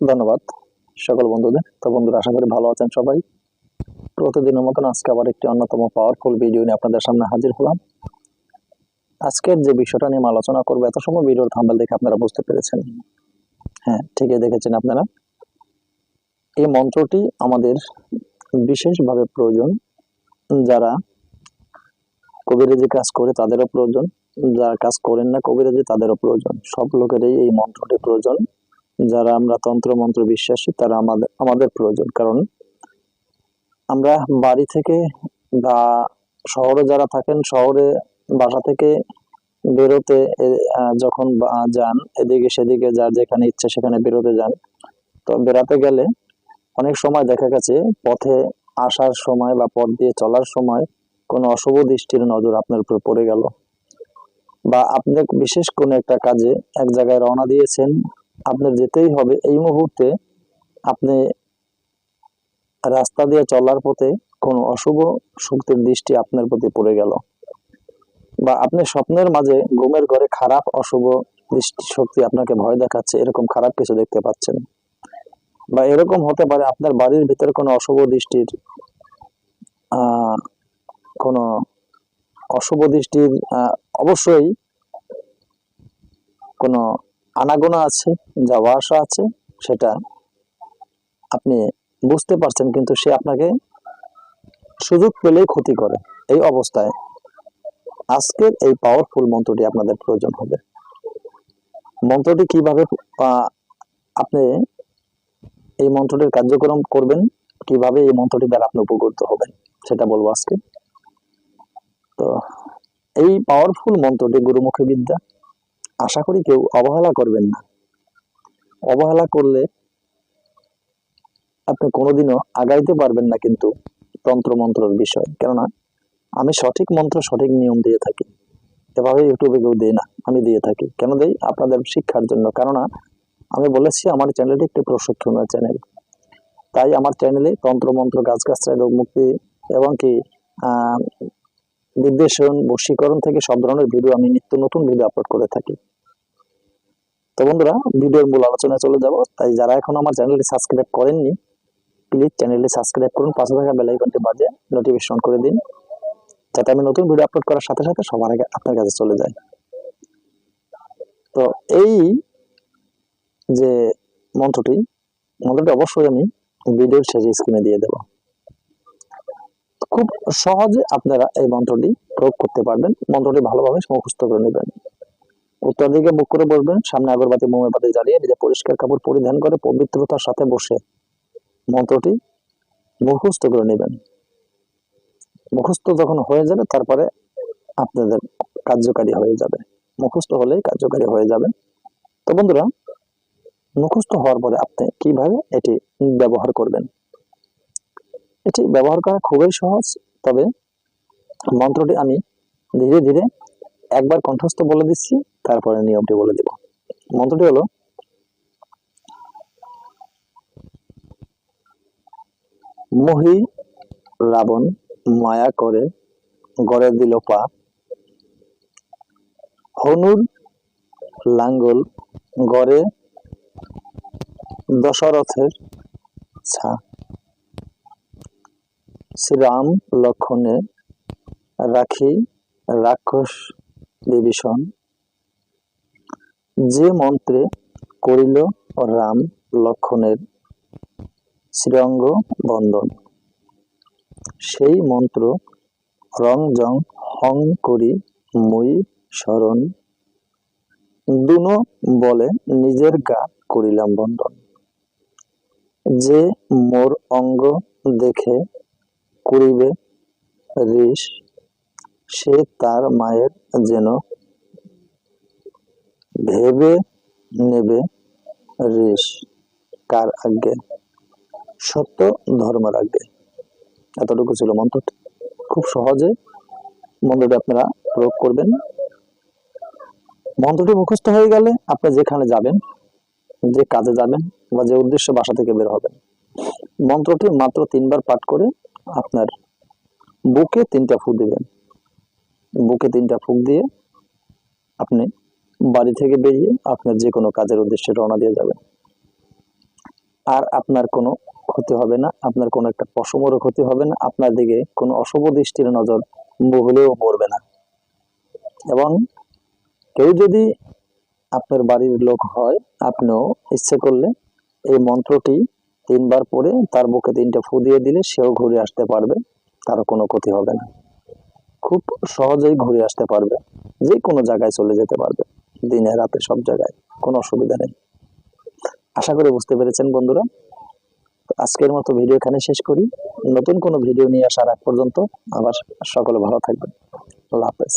ধন্যবাদ সকল বন্ধুদের। তো বন্ধুরা, আশা করি ভালো আছেন সবাই। প্রতিদিনের মতন আজকে আবার একটি অন্যতম পাওয়ারফুল ভিডিও নিয়ে আপনাদের সামনে হাজির হলাম। আজকের যে বিষয়টা নিয়ে আলোচনা করব, এত সময় ভিডিওর থাম্বেল দেখে আপনারা বুঝতে পেরেছেন। হ্যাঁ ঠিকই দেখেছেন আপনারা। এই মন্ত্রটি আমাদের বিশেষভাবে প্রয়োজন। যারা কবিরাজি কাজ করে, তাদেরও প্রয়োজন। যারা কাজ করেন না কবিরাজি, তাদেরও প্রয়োজন। সব লোকেরই এই মন্ত্রটি প্রয়োজন। যারা আমরা তন্ত্র, মন্ত্র বিশ্বাসী, তারা আমাদের আমাদের প্রয়োজন। কারণ আমরা বাড়ি থেকে বা শহরে যারা থাকেন, শহরে, বাসা থেকে বেরোতে যখন যান, এদিকে সেদিকে যার যেখানে ইচ্ছে সেখানে বেরোতে যান। তো বেড়াতে গেলে অনেক সময় দেখা গেছে পথে আসার সময় বা পথ দিয়ে চলার সময় কোনো অশুভ দৃষ্টির নজর আপনার উপর পড়ে গেল। বা আপনি বিশেষ কোনো একটা কাজে এক জায়গায় রওনা দিয়েছেন আপনার যেতেই হবে। এই মুহূর্তে আপনি রাস্তা দিয়ে চলার পথে কোনো অশুভ শক্তির দৃষ্টি আপনার প্রতি পড়ে গেল বা আপনি স্বপ্নের মাঝে ঘুমের ঘরে খারাপ অশুভ দৃষ্টি শক্তি আপনাকে ভয় দেখাচ্ছে, এরকম খারাপ কিছু দেখতে পাচ্ছেন। বা এরকম হতে পারে আপনার বাড়ির ভিতরে কোনো অশুভ দৃষ্টির কোনো অশুভ দৃষ্টির অবশ্যই কোনো আনাগোনা আছে, যাওয়া আসা আছে, সেটা আপনি বুঝতে পারছেন, কিন্তু সে আপনাকে সুযোগ পেলেই ক্ষতি করে। এই অবস্থায় আজকের এই পাওয়ারফুল মন্ত্রটি আপনাদের প্রয়োজন হবে। মন্ত্রটি কীভাবে আপনি এই মন্ত্রটির কার্যক্রম করবেন, কীভাবে এই মন্ত্রটি দ্বারা আপনি উপকৃত হবেন, সেটা বলব আজকে। তো, এই পাওয়ারফুল মন্ত্রটি গুরুমুখী বিদ্যা আশা করি কেউ অবহেলা করবেন না। অবহেলা করলে আপনি কোনোদিনও আগাইতে পারবেন না কিন্তু তন্ত্র মন্ত্রের বিষয়। কেননা, আমি সঠিক মন্ত্র, সঠিক নিয়ম দিয়ে থাকি। এভাবে ইউটিউবে কেউ দেয় না, আমি দিয়ে থাকি। কেন দেই? আপনাদের শিক্ষার জন্য। কেননা, আমি বলেছি আমার চ্যানেলটি একটি প্রশিক্ষণের চ্যানেল তাই আমার চ্যানেলে তন্ত্র মন্ত্র গাছ রোগ মুক্তি এবং কি নির্দেশন, বশীকরণ থেকে সব ধরনের ভিডিও আমি নিত্য নতুন ভিডিও আপলোড করে থাকি। তো বন্ধুরা ভিডিওর মূল আলোচনায় চলে যাব। তাই যারা এখন আমার চ্যানেলটি সাবস্ক্রাইব করেননি প্লিজ চ্যানেলটি সাবস্ক্রাইব করুন। পাশে থাকা বেল আইকনটি বাজে নোটিফিকেশন করে দিন, যাতে আমি নতুন ভিডিও আপলোড করার সাথে সাথে সবার আগে আপনার কাছে চলে যায়। তো এই যে মন্ত্রটি মন্ত্রটি অবশ্যই আমি ভিডিওর শেষে স্ক্রিনে দিয়ে দেব। খুব সহজে আপনারা এই মন্ত্রটি প্রয়োগ করতে পারবেন। মন্ত্রটি ভালোভাবে মুখস্থ করে নেবেন। উত্তর দিকে মুখ করে বসবেন সামনে আগরবাতি, মোমবাতি জ্বালিয়ে নিজে পরিষ্কার কাপড় পরিধান করে পবিত্রতার সাথে বসে মন্ত্রটি মুখস্থ করে নেবেন। মুখস্থ যখন হয়ে যাবে, তারপরে আপনাদের কার্যকারী হয়ে যাবে। মুখস্থ হলেই কার্যকারী হয়ে যাবে। তো বন্ধুরা, মুখস্থ হওয়ার পরে আপনি কীভাবে এটি ব্যবহার করবেন? এটি ব্যবহার করা খুবই সহজ, তবে মন্ত্রটি আমি ধীরে ধীরে একবার কণ্ঠস্থ বলে দিচ্ছি, তারপরে নিয়মটি বলে দেব। মন্ত্রটি হলো, মহি রাবণ মায়া করে গড়ে দিল পা। হনুর লাঙ্গল গড়ে দশরথের ছা। শ্রীরাম লক্ষণে রাখি রাক্ষস বিভীষণ। যে মন্ত্রে করিল রাম লক্ষণের শ্রীরঙ্গ বন্দন, সেই মন্ত্র রং জং হং করি মুই স্মরণ দুনো বলে নিজের গা করিলাম বন্দন। যে মোর অঙ্গ দেখে করিবে ঋষ সে তার মায়ের যেন ভেবে নেবে ঋষ কার আজ্ঞে? সত্য ধর্মের আজ্ঞে। এতটুকু ছিল মন্ত্রটি। খুব সহজে মন্ত্রটি আপনারা প্রয়োগ করবেন। মন্ত্রটি মুখস্থ হয়ে গেলে আপনি যেখানে যাবেন, যে কাজে যাবেন বা যে উদ্দেশ্য বাসা থেকে বের হবেন, মন্ত্রটি মাত্র তিনবার পাঠ করে আপনার বুকে তিনটা ফুক দিবেন। বুকে তিনটা ফুক দিয়ে আপনি বাড়ি থেকে বেরিয়ে আপনার যে কোনো কাজের উদ্দেশ্যে রওনা দিয়ে যাবেন। আর আপনার কোনো ক্ষতি হবে না, আপনার কোনো একটা পশমেরও ক্ষতি হবে না, আপনার দিকে কোনো অশুভ দৃষ্টির নজর হলেও পড়বে না। এবং কেউ যদি আপনার বাড়ির লোক হয়, আপনিও ইচ্ছে করলে এই মন্ত্রটি তিনবার পরে তার বুকে তিনটা ফু দিয়ে দিলে সেও ঘুরে আসতে পারবে তার কোনো ক্ষতি হবে না। খুব সহজেই ঘুরে আসতে পারবে যে কোনো জায়গায় চলে যেতে পারবে, দিনে রাতে সব জায়গায়, কোনো অসুবিধা নেই। আশা করি বুঝতে পেরেছেন বন্ধুরা। আজকের মতো ভিডিও এখানে শেষ করি। নতুন কোনো ভিডিও নিয়ে আসার আগ পর্যন্ত আবার সকলে ভালো থাকবেন। আল্লাহ হাফেজ।